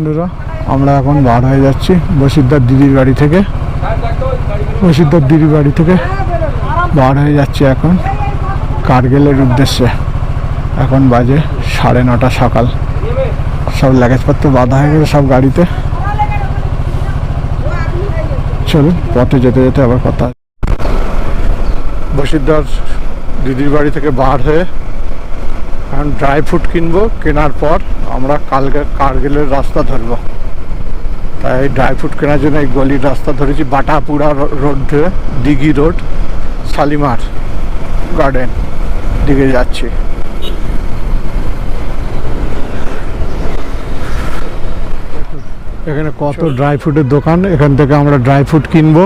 বন্ধুরা, আমরা এখন বার হয়ে যাচ্ছি বসিদ্ধার দিদির বাড়ি থেকে। বসিরদার দিদির বাড়ি থেকে বার হয়ে যাচ্ছি এখন কার্গেলের উদ্দেশ্যে। এখন বাজে সাড়ে নটা সকাল। সব লাগেজপত্র বাঁধা হয়ে গেছে সব গাড়িতে। চলুন, পথে যেতে যেতে আবার কথা। বসিরদার দিদির বাড়ি থেকে বার হয়ে এখন ড্রাই ফ্রুট কিনবো কেনার পর আমরা কালকে কার্গিলের রাস্তা ধরবো। তাই ড্রাই ফ্রুট কেনার জন্য এই গলির রাস্তা ধরেছি বাটাপুরা রোড ধরে দিঘি রোড শালিমার গার্ডেন দিকে যাচ্ছি। এখানে কত ড্রাই ফ্রুটের দোকান এখান থেকে আমরা ড্রাই ফ্রুট কিনবো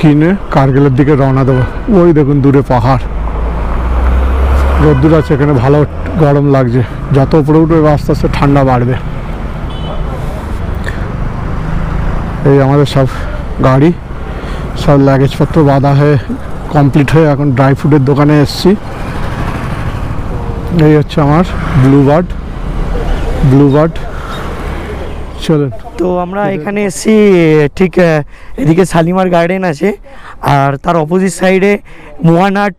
কিনে কার্গিলের দিকে রওনা দেবো। ওই দেখুন দূরে পাহাড়। রোদ্দুর আছে, এখানে ভালো গরম লাগছে। যত উপরে উঠবে আস্তে আস্তে ঠান্ডা বাড়বে। এই আমাদের সব গাড়ি, সব লাগেজপত্র বাঁধা হয়ে কমপ্লিট হয়ে এখন ড্রাই ফ্রুটের দোকানে এসছি। এই হচ্ছে আমার ব্লু বার্ড ব্লু বার্ড চলুন। তো আমরা এখানে এসেছি, ঠিক এদিকে শালিমার গার্ডেন আছে, আর তার অপোজিট সাইডে মোয়ানাট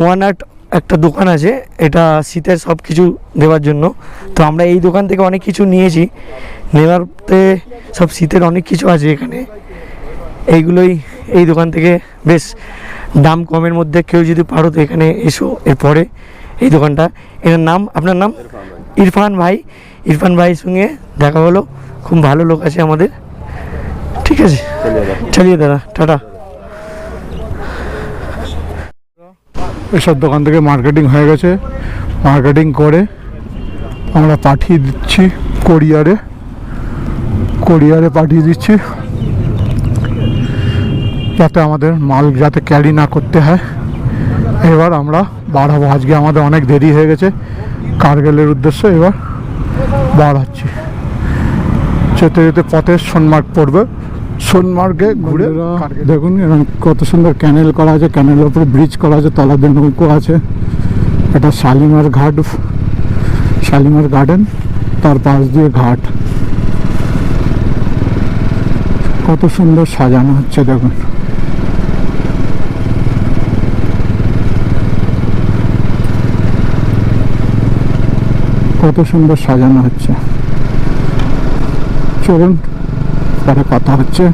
মোয়ানাট একটা দোকান আছে এটা শীতের সব কিছু দেওয়ার জন্য। তো আমরা এই দোকান থেকে অনেক কিছু নিয়েছি। নেওয়ারতে সব শীতের অনেক কিছু আছে এখানে। এইগুলোই এই দোকান থেকে বেশ দাম কমের মধ্যে কেউ যদি পারো তো এখানে এসো এরপরে এই দোকানটা। এর নাম আপনার নাম? ইরফান ভাই। ইরফান ভাইয়ের সঙ্গে দেখা হলো। খুব ভালো লোক আছে আমাদের। ঠিক আছে? চলিয়ে দাদা টাটা। এসব দোকান থেকে মার্কেটিং হয়ে গেছে। মার্কেটিং করে আমরা পাঠিয়ে দিচ্ছি কোরিয়ারে কোরিয়ারে পাঠিয়ে দিচ্ছি। যাতে আমাদের মাল যাতে ক্যারি না করতে হয়। এবার আমরা বার আজকে আমাদের অনেক দেরি হয়ে গেছে। কার্গিলের উদ্দেশ্যে এবার বার হচ্ছি যেতে যেতে পথে সোনমার্গ পড়বে। সোনমার্গে ঘুরে দেখুন কত সুন্দর ক্যানেল করা আছে ক্যানেলের উপরে ব্রিজ করা আছে তলাদের নৌকো আছে। এটা শালিমার ঘাট শালিমার গার্ডেন তার পাশ দিয়ে ঘাট। কত সুন্দর সাজানো হচ্ছে দেখুন। কত সুন্দর সাজানো হচ্ছে। চলুন পরে কথা হচ্ছে।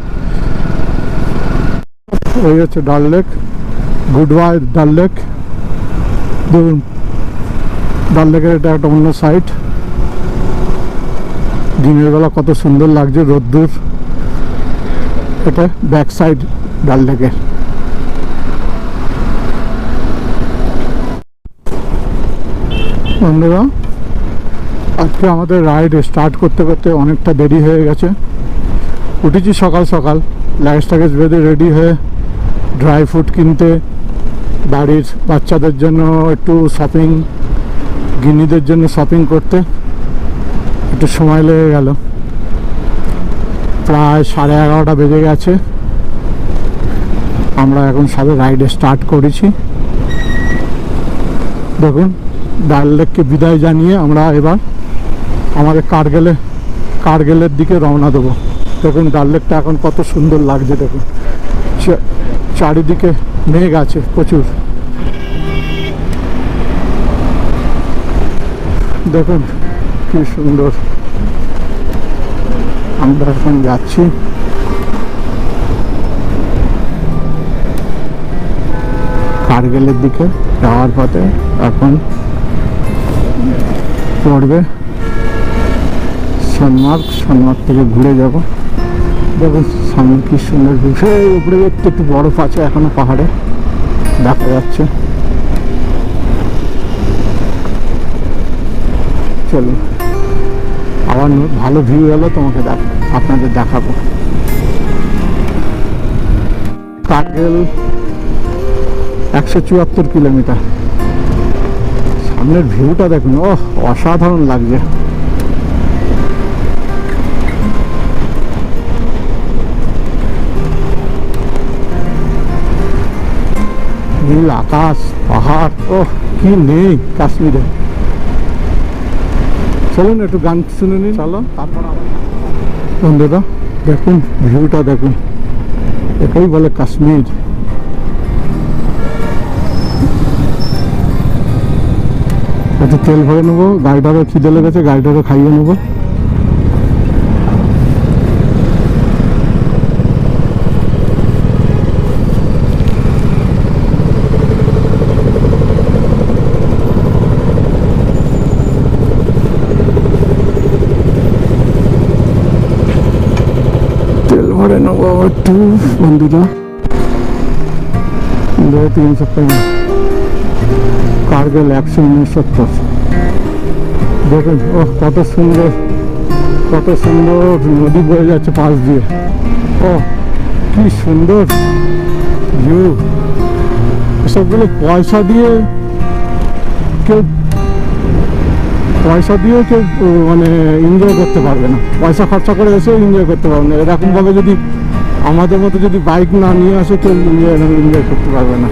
এই হচ্ছে ডাল লেক গুডবাই ডাল লেক। দেখুন, ডাল লেকের এটা একটা অন্য সাইড দিনের বেলা কত সুন্দর লাগছে রোদ্দুর। এটা ব্যাক সাইড ডাল লেকের। বন্ধুরা, আজকে আমাদের রাইড স্টার্ট করতে করতে অনেকটা দেরি হয়ে গেছে। উঠেছি সকাল সকাল। লাগেজ টাগেজ বেঁধে রেডি হয়ে ড্রাই ফ্রুট কিনতে, বাড়ির বাচ্চাদের জন্য একটু শপিং গিনিদের জন্য শপিং করতে। একটু সময় লেগে গেল। প্রায় সাড়ে এগারোটা বেজে গেছে। আমরা এখন সবে রাইডে স্টার্ট করেছি। দেখুন, ডাল লেককে বিদায় জানিয়ে আমরা এবার আমাদের কার্গেলে, কার্গেলের দিকে রওনা দেবো। দেখুন ডাল লেকটা এখন কত সুন্দর লাগছে, দেখুন। চারিদিকে মেঘ আছে প্রচুর। দেখুন, কি সুন্দর। আমরা এখন যাচ্ছি। কার্গিলের দিকে যাওয়ার পথে এখন পড়বে সোনমার্গ সোনমার্গ থেকে ঘুরে যাব। দেখুন সামনে কি সুন্দর। সেই উপরে একটু একটু বরফ আছে এখনও পাহাড়ে। দেখা যাচ্ছে। চলুন আবার ভালো ভিউ এলো তোমাকে আপনাদের দেখাবো। কার্গিল একশো চুয়াত্তর কিলোমিটার। সামনের ভিউটা দেখুন ও অসাধারণ লাগছে। নীল আকাশ পাহাড় ও কি নেই কাশ্মীরে। চলুন একটু গান শুনে নিন। চলো তারপর বন্ধুরা দেখুন ভিউটা দেখুন। এটাই বলে কাশ্মীর। একটু তেল ভরে নেব গাড়িটারও খিদে লেগেছে গাড়িটারও খাইয়ে নেব। একটু বন্ধুরা দু তিনশো টাকা কার্গেল একশো উনসত্তর দেখুন ও কত সুন্দর কত সুন্দর নদী বয়ে যাচ্ছে পাশ দিয়ে ও কি সুন্দর ভিউ সবগুলো পয়সা দিয়ে কেউ পয়সা দিয়ে কেউ মানে এনজয় করতে পারবে না পয়সা খরচা করে এসেও এনজয় করতে পারবে না এরকমভাবে যদি আমাদের মতো যদি বাইক না নিয়ে আসে কেউ এনজয় করতে পারবে না।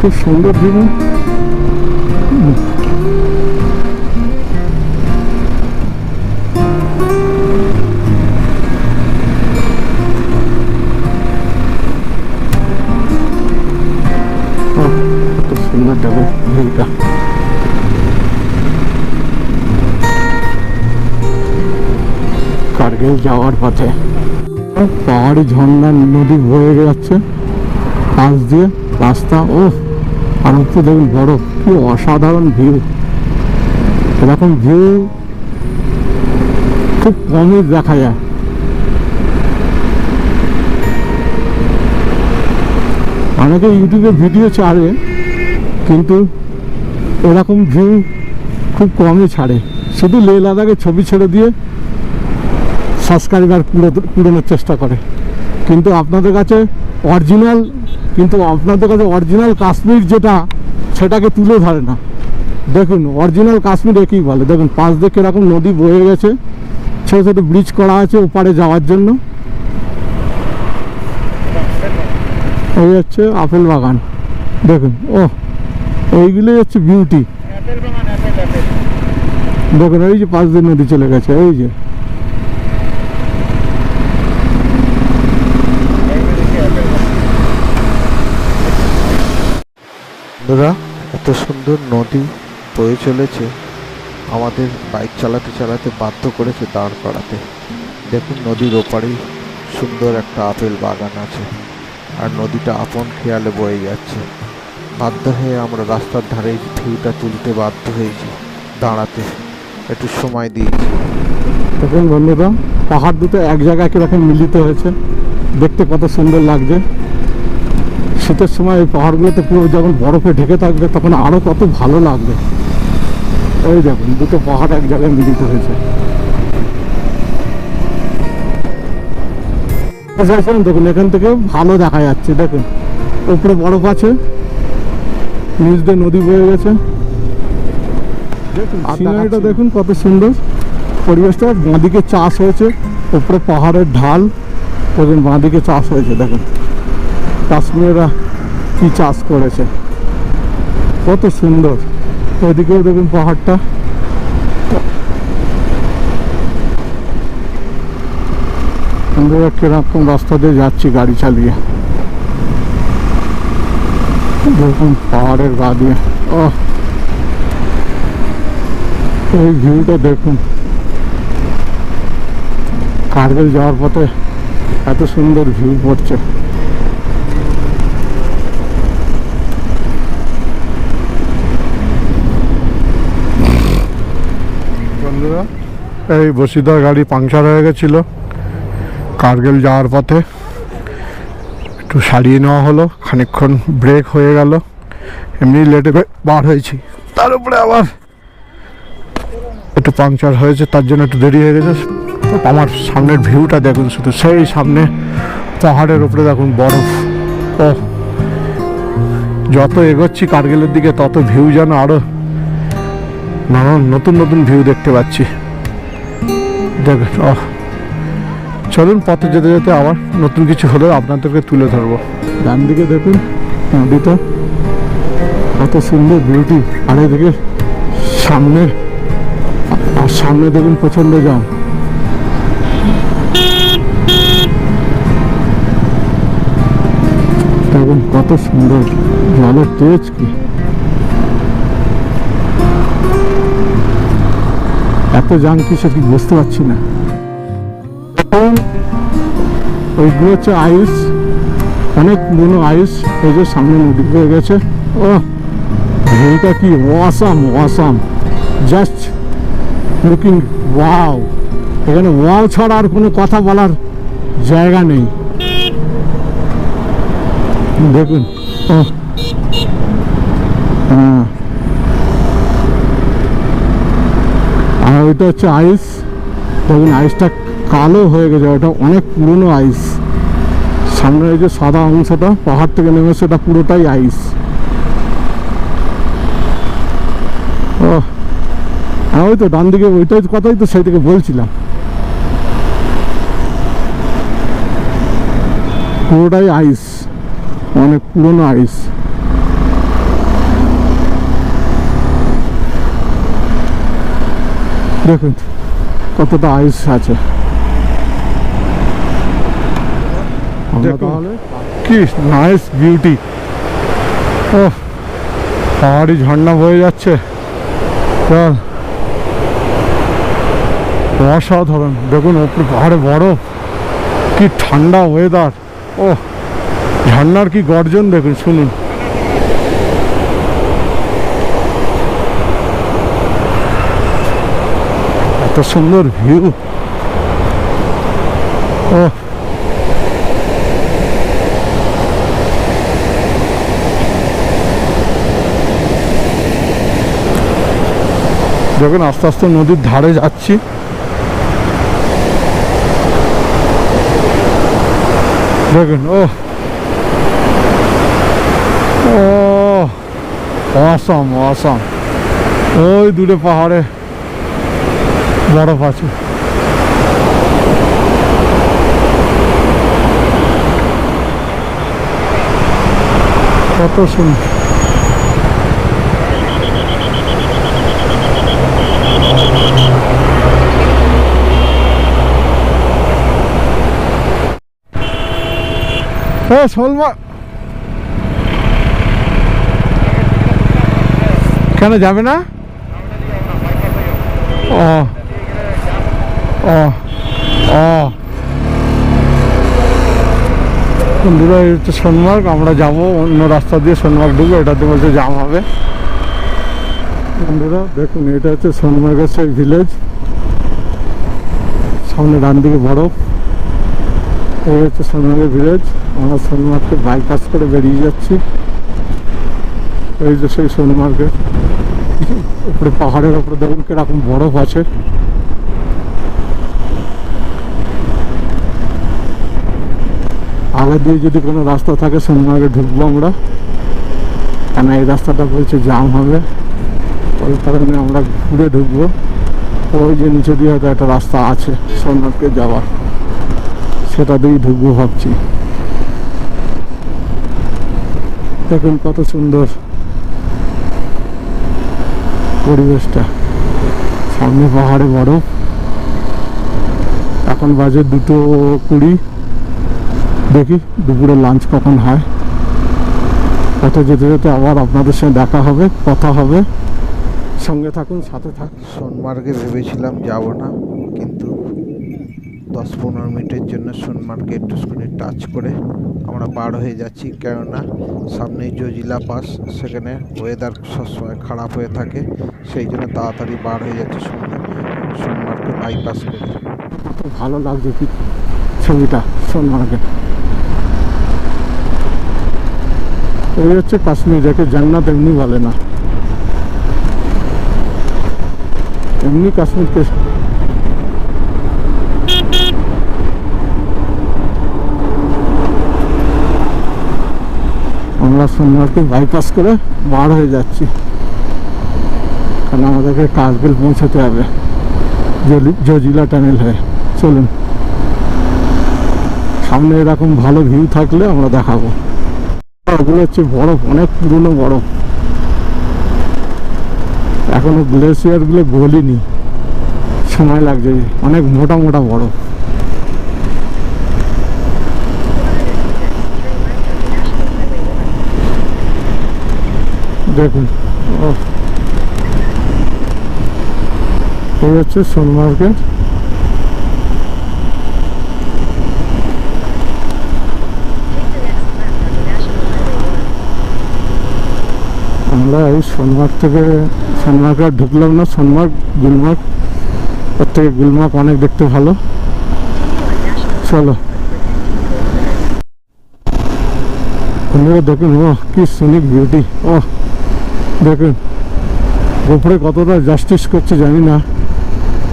খুব সুন্দর ভিউ যাওয়ার পথে। পাহাড়ি ঝর্ণা নদী বয়ে যাচ্ছে। পাশ দিয়ে রাস্তা ও আর একটু দেখুন বড়, কি অসাধারণ ভিউ এরকম ভিউ খুব কমই দেখা যায়। অনেকে ইউটিউবে ভিডিও ছাড়ে, কিন্তু এরকম ভিউ খুব কমই ছাড়ে। শুধু লে লাদাখে ছবি ছেড়ে দিয়ে সাবস্ক্রাইবার কুড়োনোর চেষ্টা করে। কিন্তু আপনাদের কাছে অরিজিনাল কিন্তু আপনাদের কাছে অরিজিনাল কাশ্মীর যেটা, সেটাকে তুলে ধরে না। দেখুন অরিজিনাল কাশ্মীর একই বলে। দেখুন, পাশ দিয়ে কীরকম নদী বয়ে গেছে, ছোটো ছোটো ব্রিজ করা আছে ওপারে যাওয়ার জন্য। এই হচ্ছে আপেল বাগান। দেখুন ও এইগুলোই হচ্ছে বিউটি দেখুন, এই যে পাশ দিয়ে নদী চলে গেছে, এই যে। বন্ধুরা, এত সুন্দর নদী বয়ে চলেছে। আমাদের বাইক চালাতে চালাতে বাধ্য করেছে দাঁড় করাতে। দেখুন নদীর ওপারেই সুন্দর একটা আপেল বাগান আছে আর নদীটা আপন খেয়ালে বয়ে যাচ্ছে। বাধ্য হয়ে আমরা রাস্তার ধারে ভিউটা তুলতে বাধ্য হয়েছি দাঁড়াতে। একটু সময় দিয়েছি। দেখুন বন্ধুরা, পাহাড় দুটো এক জায়গায় কীরকম মিলিত হয়েছে। দেখতে কত সুন্দর লাগছে। শীতের সময় এই পাহাড়গুলোতে পুরো যখন বরফে ঢেকে থাকবে তখন আরও কত ভালো লাগবে। এই দেখুন দুটো পাহাড় এক জায়গায় মিলিত হয়েছে। দেখুন দেখুন এখান থেকে ভালো দেখা যাচ্ছে দেখুন। উপরে বরফ আছে নিচ দিয়ে নদী বয়ে গেছে। দেখুন সিনারিটা দেখুন কত সুন্দর। পরিবেশটা বাঁদিকে চাষ হয়েছে উপরে পাহাড়ের ঢাল দেখুন বাঁদিকে চাষ হয়েছে দেখুন। কাশ্মীরা কি চাষ করেছে। কত সুন্দর। ওইদিকেও দেখুন পাহাড়টা। আমরা কীরকম রাস্তা দিয়ে যাচ্ছি গাড়ি চালিয়ে। দেখুন পাহাড়ের গা দিয়ে। ও এই ভিউটা দেখুন। কার্গিল যাওয়ার পথে এত সুন্দর ভিউ পড়ছে বন্ধুরা এই বসিদার গাড়ি পাংচার হয়ে গেছিল। কার্গেল যাওয়ার পথে একটু সারিয়ে নেওয়া হলো, খানিকক্ষণ ব্রেক হয়ে গেল। এমনি লেটে বার হয়েছি। তার উপরে আবার একটু পাংচার হয়েছে, তার জন্য একটু দেরি হয়ে গেছে। আমার সামনের ভিউটা দেখুন শুধু, সেই সামনে পাহাড়ের উপরে দেখুন বরফ। ও যত এগোচ্ছি কার্গিলের দিকে, তত ভিউ যেন আরও নানান নতুন নতুন ভিউ দেখতে পাচ্ছি। দেখুন চলুন পথে যেতে যেতে আবার নতুন কিছু হলে আপনাদেরকে তুলে ধরবো। ডান দিকে দেখুন, নদীটা কত সুন্দর বিউটি আর এদিকে সামনে, আর সামনে দেখুন প্রচণ্ড জাম। দেখুন কত সুন্দর জলের তেজ কি। এত কিসে কি বুঝতে পারছি না। দেখুন, ওইগুলো হচ্ছে আইস অনেক পুরনো আইস এই যে সামনে নদী হয়ে গেছে। ও ভিউটা কি awesome awesome just looking wow এখানে ওয়াও ছাড়া আর কোনো কথা বলার জায়গা নেই। দেখুন ও হ্যাঁ। ওইটা হচ্ছে আইস দেখুন আইসটা কালো হয়ে গেছে ওটা অনেক পুরনো আইস সামনে যে সাদা অংশটা, পাহাড় থেকে নেমেছে ওটা পুরোটাই আইস ও হ্যাঁ ওই তো ডান দিকে ওইটাই কথাই তো সেই থেকে বলছিলাম। পুরোটাই আইস অনেক পুরনো আইস দেখুন কতটা আইস আছে। কি নাইস বিউটি ও পাহাড়ি ঝর্ণা বয়ে যাচ্ছে। চল। অসাধারণ। দেখুন ওপরে পাহাড়ে বরফ। কি ঠান্ডা ওয়েদার ও ঝর্ণার কি গর্জন দেখুন শুনুন। এত সুন্দর ভিউ ও। দেখুন, আস্তে আস্তে নদীর ধারে যাচ্ছি। দেখুন, ও। অসাম অসাম ওই দূরে পাহাড়ে। বরফ আছে। কত সুন্দর। ও সলমা কেন যাবে না? ও। বন্ধুরা, এই হচ্ছে সোনমার্গ। আমরা যাব অন্য রাস্তা দিয়ে সোনমার্গ ঢুকবো এটাতে বলছে জাম হবে। বন্ধুরা, দেখুন, এটা হচ্ছে সোনমার্গের সেই ভিলেজ সামনে ডান দিকে বরফ। এই হচ্ছে সোনমার্গের ভিলেজ আমরা সোনমার্গকে বাইপাস করে বেরিয়ে যাচ্ছি। এই যে সেই সোনমার্গের উপরে পাহাড়ের উপরে দেখুন কীরকম বরফ আছে। আগে দিয়ে যদি কোনো রাস্তা থাকে সোনমার্গে ঢুকবো আমরা। কেন, এই রাস্তাটা বলছে জাম হবে। ওই কারণে আমরা ঘুরে ঢুকবো। ওই যে নিচে দিয়ে হয়তো একটা রাস্তা আছে সোনমার্গকে যাওয়ার। সেটা দিয়েই ঢুকবো ভাবছি। দেখুন কত সুন্দর পরিবেশটা। সামনে পাহাড়ে বরফ এখন বাজে দুটো কুড়ি। দেখি দুপুরে লাঞ্চ কখন হয়। কত যেতে যেতে আবার আপনাদের সঙ্গে দেখা হবে কথা হবে। সঙ্গে থাকুন সাথে থাক সোনমার্গে ভেবেছিলাম যাব না কিন্তু দশ পনেরো মিনিটের জন্য সোনমার্গে একটুখানি টাচ করে আমরা বার হয়ে যাচ্ছি। কেননা সামনেই জজিলা পাস সেখানে ওয়েদার সবসময় খারাপ হয়ে থাকে সেই জন্য তাড়াতাড়ি বার হয়ে যাচ্ছে সোনমার্গ সোনমার্গকে বাইপাস করে। ভালো লাগছে কি ছবিটা সোনমার্গে? এই হচ্ছে কাশ্মীর যাকে জান্নাত এমনি বলে না। এমনি কাশ্মীরকে আমরা সোমবারকে বাইপাস করে বার হয়ে যাচ্ছি। কারণ আমাদেরকে কার্গিল পৌঁছাতে হবে। জজিলা টানেল হয়ে। চলুন। সামনে এরকম ভালো ভিউ থাকলে আমরা দেখাবো। ওগুলো হচ্ছে বরফ, অনেক পুরনো বরফ। এখনও গ্লেসিয়ারগুলো গলিনি। সময় লাগছে, অনেক মোটা মোটা বরফ। দেখুন এই হচ্ছে সোনমার্কেট আমরা এই সোনমার্গ থেকে সোনমার্গে আর ঢুকলাম না সোনমার্গ গুলমার্গ ওর থেকে গুলমার্গ অনেক দেখতে ভালো। চলো। বন্ধুরা, দেখুন ও কি সুনিক বিউটি ও দেখুন গোপরে কতটা জাস্টিস করছে জানি না,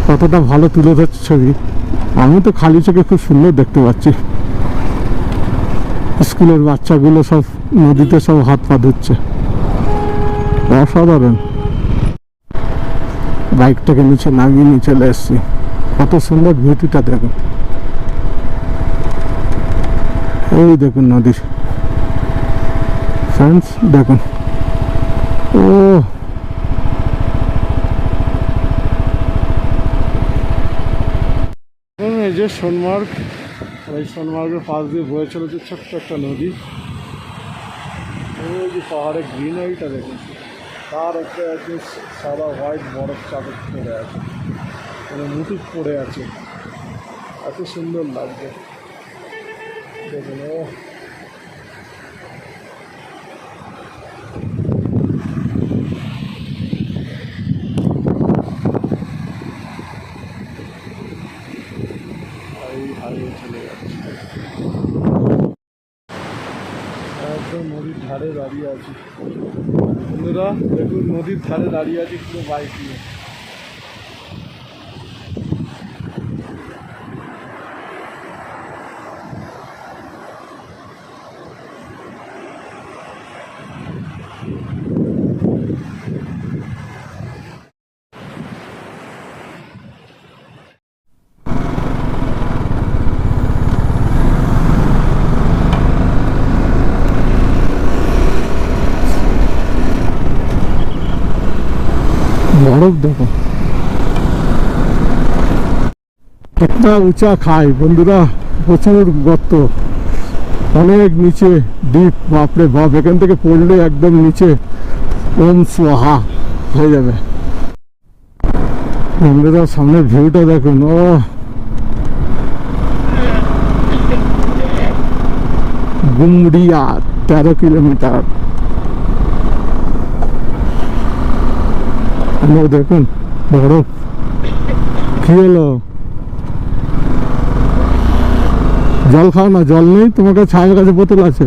কতটা ভালো তুলে ধরছে ছবি। আমি তো খালি চোখে খুব সুন্দর দেখতে পাচ্ছি। স্কুলের বাচ্চাগুলো সব নদীতে সব হাত পা ধুচ্ছে। অসাধারণ। বাইকটাকে নিচে নামিয়ে নিয়ে চলে এসছি। কত সুন্দর ভিউটিটা দেখুন এই দেখুন নদীর। ফ্রেন্ডস দেখুন। ও এই যে সোনমার্গ। এই সোনমার্গের পাশ দিয়ে বয়ে চলেছে ছোট্ট একটা নদী। ওই যে পাহাড়ে গ্রিনারিটা দেখুন। তার একটা একদম সাদা হোয়াইট বরফ চাদর পরে আছে। মানে মুটুক পড়ে আছে। এত সুন্দর লাগছে। দেখুন, ও হাই হারিয়ে চলে যাচ্ছে একদম নদীর ধারে দাঁড়িয়ে আছি বন্ধুরা দেখুন নদীর ধারে দাঁড়িয়ে আছি পুরো বাইক নিয়ে। বরফ দেখো। একটা উঁচা খাই, বন্ধুরা, প্রচুর গর্ত। অনেক নিচে ডিপ বাপরে বাপ, এখান থেকে পড়লে একদম নিচে, ওম সোহা হয়ে যাবে। বন্ধুরা সামনের ভিউটা দেখুন ও। গুমড়িয়া, তেরো কিলোমিটার। দেখুন বরফ কি হলো? জল খাও না, জল নেই? তোমার কাছে ছায়ের কাছে বোতল আছে।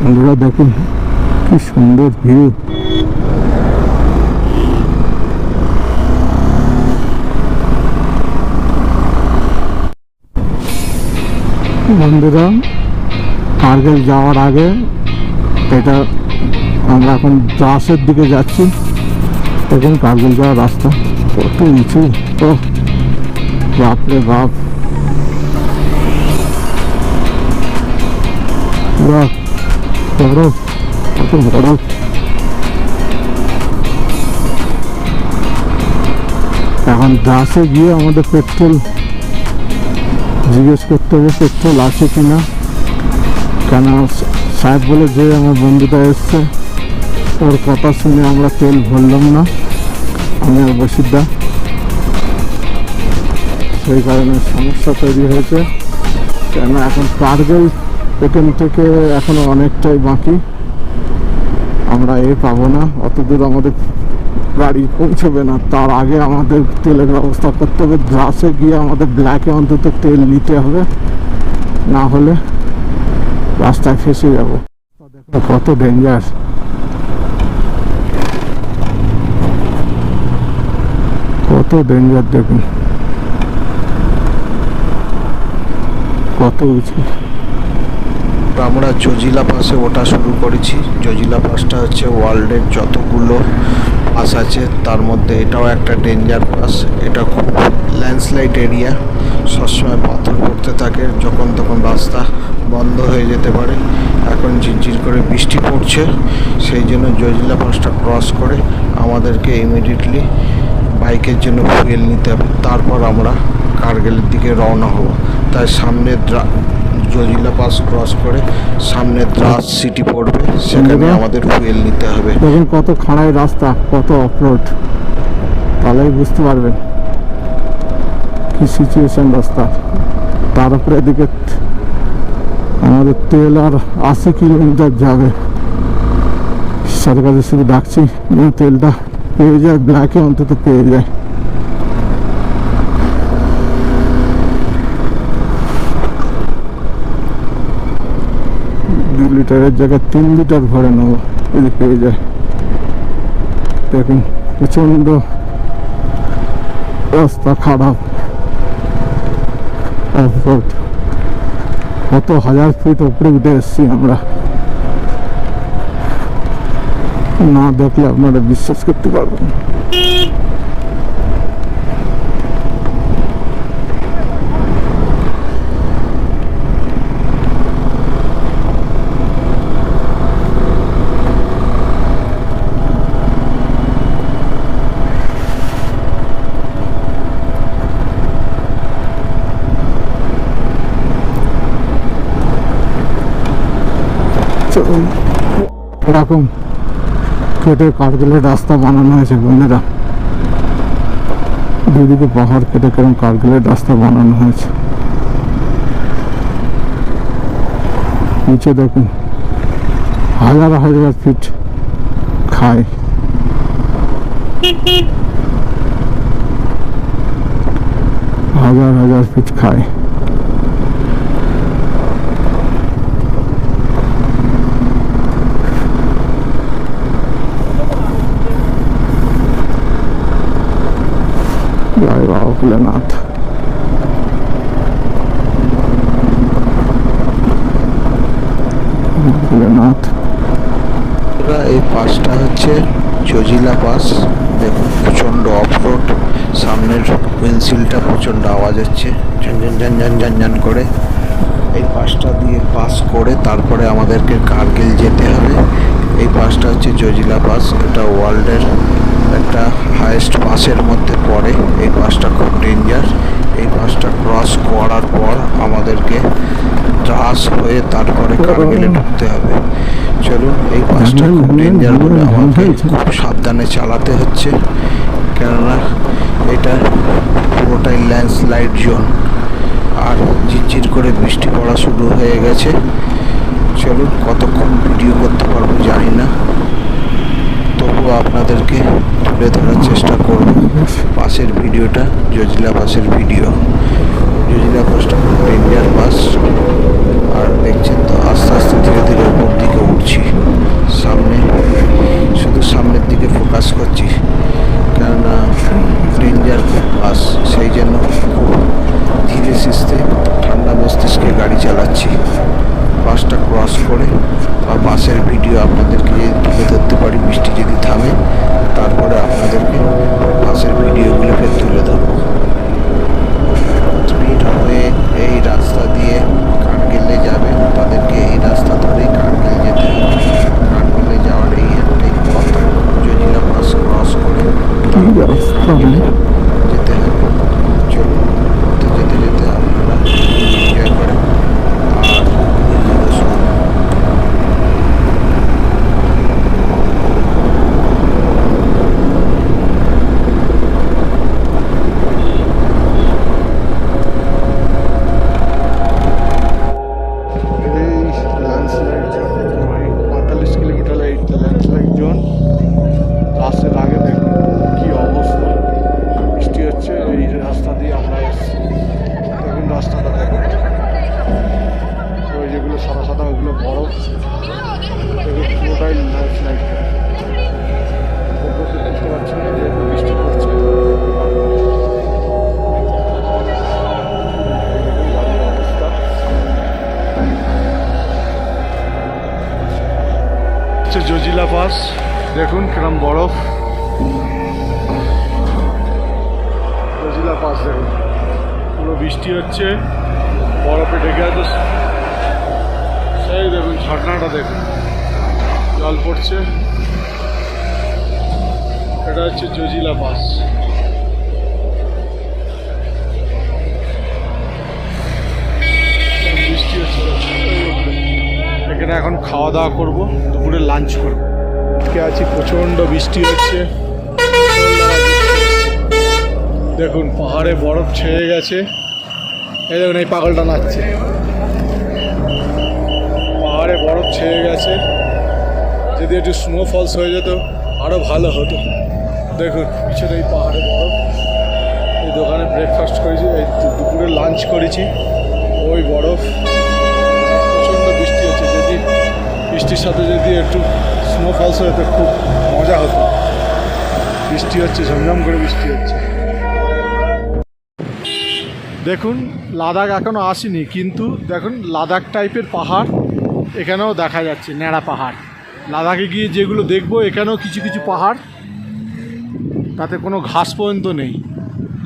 বন্ধুরা, দেখুন, কি সুন্দর ভিউ। বন্ধুরা, কার্গিল যাওয়ার আগে এটা আমরা এখন দ্রাসের দিকে যাচ্ছি। দেখুন কার্গিল যাওয়ার রাস্তা। কত উঁচু। ও, বাপরে বাপ। বরফ কত বরফ এখন দ্রাসে গিয়ে আমাদের পেট্রোল জিজ্ঞেস করতে হবে, পেট্রোল আছে কিনা। কেন? সাহেব বলে যে আমার বন্ধুটা এসছে। ওর কথা শুনে আমরা তেল ভরলাম না, আমি আর বসিরদা সেই কারণে সমস্যা তৈরি হয়েছে। কেন এখন কার্গিল এখান থেকে এখনও অনেকটাই বাকি। আমরা এ পাবো না, অত দূর আমাদের গাড়ি পৌঁছবে না। তার আগে আমাদের তেলের ব্যবস্থা করতে হবে। দ্রাসে গিয়ে আমাদের ব্ল্যাকে অন্তত তেল নিতে হবে। না হলে রাস্তায় ফেসে যাব। কত ডেঞ্জার কত ডেঞ্জার দেখুন। কত উঁচু আমরা জজিলা পাসে ওঠা শুরু করেছি। জজিলা পাসটা হচ্ছে ওয়ার্ল্ডের যতগুলো পাস আছে, তার মধ্যে এটাও একটা ডেঞ্জার পাস এটা খুব ল্যান্ডস্লাইড এরিয়া সবসময় পাথর পড়তে থাকে, যখন তখন রাস্তা বন্ধ হয়ে যেতে পারে। এখন ঝিরঝির করে বৃষ্টি পড়ছে, সেই জন্য জজিলা পাসটা ক্রস করে আমাদেরকে ইমিডিয়েটলি বাইকের জন্য ফুয়েল নিতে হবে তারপর আমরা কার্গেলের দিকে রওনা হব। তাই সামনে জজিলা পাস ক্রস করে সামনে দ্রাস সিটি পড়বে সেখানে? আমাদের ফুয়েল নিতে হবে। দেখুন কত খাড়াই রাস্তা কত অফরোড তাহলেই বুঝতে পারবেন কি সিচুয়েশন রাস্তা। তার উপরে এদিকে আমাদের তেল আর আশি কিলোমিটার যাবে। সরকারের শুধু ডাকছি তেলটা পেয়ে যায় ব্ল্যাকে অন্তত পেয়ে যায়। দু লিটারের জায়গায় তিন লিটার ভরে নেব, যদি পেয়ে যায়। দেখুন, প্রচণ্ড রাস্তা খারাপ। কত হাজার ফিট উপরে উঠে এসছি আমরা। না দেখলে আপনারা বিশ্বাস করতে পারবেন না। চলুন এরকম কেটে কাঠগুলোর রাস্তা বানানো হয়েছে, বন্ধুরা। দুদিকে পাহাড় কেটে কেরম কাঠগুলোর রাস্তা বানানো হয়েছে। নিচে দেখুন, হাজার হাজার ফিট খায় হাজার হাজার ফিট খায় ভোলেনাথ বন্ধুরা, এই পাসটা হচ্ছে জজিলা পাস। দেখুন প্রচণ্ড অফরোড। সামনের পেন্সিলটা প্রচণ্ড আওয়াজ হচ্ছে। ঝান ঝান ঝান ঝান ঝান ঝান করে। এই পাসটা দিয়ে পাস করে তারপরে আমাদেরকে কার্গিল যেতে হবে। এই পাসটা হচ্ছে জজিলা পাস। এটা ওয়ার্ল্ডের একটা হায়েস্ট পাসের মধ্যে পড়ে। এই পাসটা খুব ডেঞ্জার এই পাসটা ক্রস করার পর আমাদেরকে ট্রাস হয়ে তারপরে কার্গিলে ঢুকতে হবে। চলুন এই পাসটা খুব ডেঞ্জার বলে আমাকে খুব সাবধানে চালাতে হচ্ছে। কেননা এটা পুরোটাই ল্যান্ডস্লাইড জোন আর ঝিরঝির করে বৃষ্টি পড়া শুরু হয়ে গেছে। চলুন কতক্ষণ ভিডিও করতে পারব জানি না। তবুও আপনাদেরকে। তুলে ধরার চেষ্টা করব। পাশের ভিডিওটা, জজিলা বাসের ভিডিও। জজিলা বাসটা ডেঞ্জার বাস আর দেখছেন তো, আস্তে আস্তে ধীরে ধীরে উপর দিকে উঠছি। সামনে, শুধু সামনের দিকে ফোকাস করছি। কেননা ডেঞ্জার বাস সেই জন্য え? দেখুন কিরম বরফ। পাস দেখুন। পুরো বৃষ্টি হচ্ছে, বরফে ঢেকে আছে। সেই দেখুন, ঝর্ণাটা দেখুন। জল পড়ছে। এটা হচ্ছে জজিলা পাস। বৃষ্টি হচ্ছে। এখানে এখন খাওয়া দাওয়া করব, দুপুরে লাঞ্চ করব। কে আছি, প্রচণ্ড বৃষ্টি হচ্ছে। দেখুন, পাহাড়ে বরফ ছেয়ে গেছে। এই দেখুন, এই পাগলটা নাচছে। পাহাড়ে বরফ ছেয়ে গেছে। যদি একটু স্নোফলস হয়ে যেত আরও ভালো হতো। দেখুন, পিছনে এই পাহাড়ে বরফ। এই দোকানে ব্রেকফাস্ট করেছি, এই দুপুরে লাঞ্চ করেছি। ওই বরফ। বৃষ্টির সাথে যদি একটু স্নোফলস হতো খুব মজা হতো। বৃষ্টি হচ্ছে, ঝমঝম করে বৃষ্টি হচ্ছে। দেখুন, লাদাখ এখনও আসেনি, কিন্তু দেখুন, লাদাখ টাইপের পাহাড় এখানেও দেখা যাচ্ছে, ন্যাড়া পাহাড়। লাদাখে গিয়ে যেগুলো দেখব, এখানেও কিছু কিছু পাহাড়। তাতে কোনো ঘাস পর্যন্ত নেই,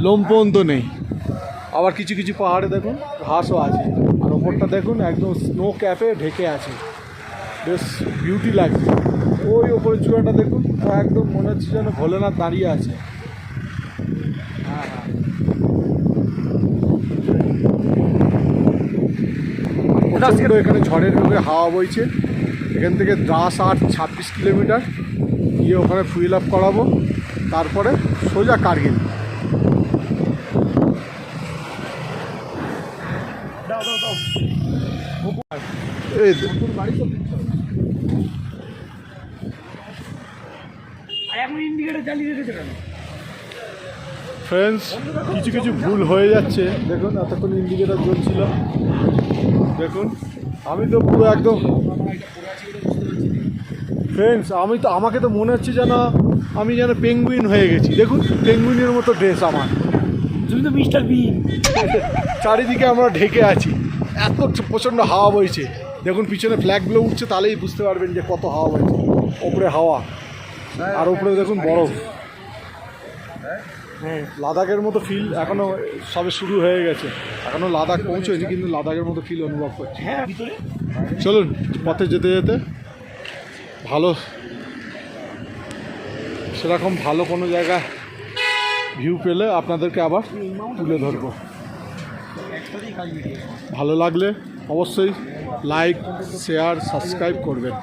লোম পর্যন্ত নেই। আবার কিছু কিছু পাহাড়ে দেখুন, ঘাসও আছে। আর ওপরটা দেখুন, একদম স্নো ক্যাপে ঢেকে আছে। বেশ বিউটি লাগছে। ওই ওপরের চূড়াটা দেখুন একদম মনে হচ্ছে যেন ভোলেনাথ দাঁড়িয়ে আছে। হ্যাঁ হ্যাঁ প্রচণ্ড এখানে ঝড়ের মুখে হাওয়া বইছে। এখান থেকে দ্রাস আট ছাব্বিশ কিলোমিটার। গিয়ে ওখানে ফুয়েল আপ করাবো। তারপরে সোজা কার্গিল। এই ফ্রেন্ডস কিছু কিছু ভুল হয়ে যাচ্ছে। দেখুন এতক্ষণ ইন্ডিকেটার জ্বলছিল। দেখুন আমি তো পুরো একদম ফ্রেন্ডস আমি তো আমাকে তো মনে হচ্ছে যেন আমি যেন পেঙ্গুইন হয়ে গেছি। দেখুন পেঙ্গুইনের মতো ড্রেস আমার। তুমি তো মিস্টার বিন চারিদিকে আমরা ঢেকে আছি। এত প্রচণ্ড হাওয়া বইছে। দেখুন পিছনে ফ্ল্যাগগুলো উঠছে তাহলেই বুঝতে পারবেন যে কত হাওয়া বইছে। ওপরে হাওয়া। আর ওপরে দেখুন বরফ। হ্যাঁ। লাদাখের মতো ফিল এখনও সবে শুরু হয়ে গেছে। এখনও লাদাখ পৌঁছেছি কিন্তু লাদাখের মতো ফিল অনুভব করছি। হ্যাঁ চলুন পথে যেতে যেতে ভালো সেরকম ভালো কোনো জায়গা ভিউ পেলে আপনাদেরকে আবার তুলে ধরবো। ভালো লাগলে অবশ্যই লাইক শেয়ার সাবস্ক্রাইব করবেন।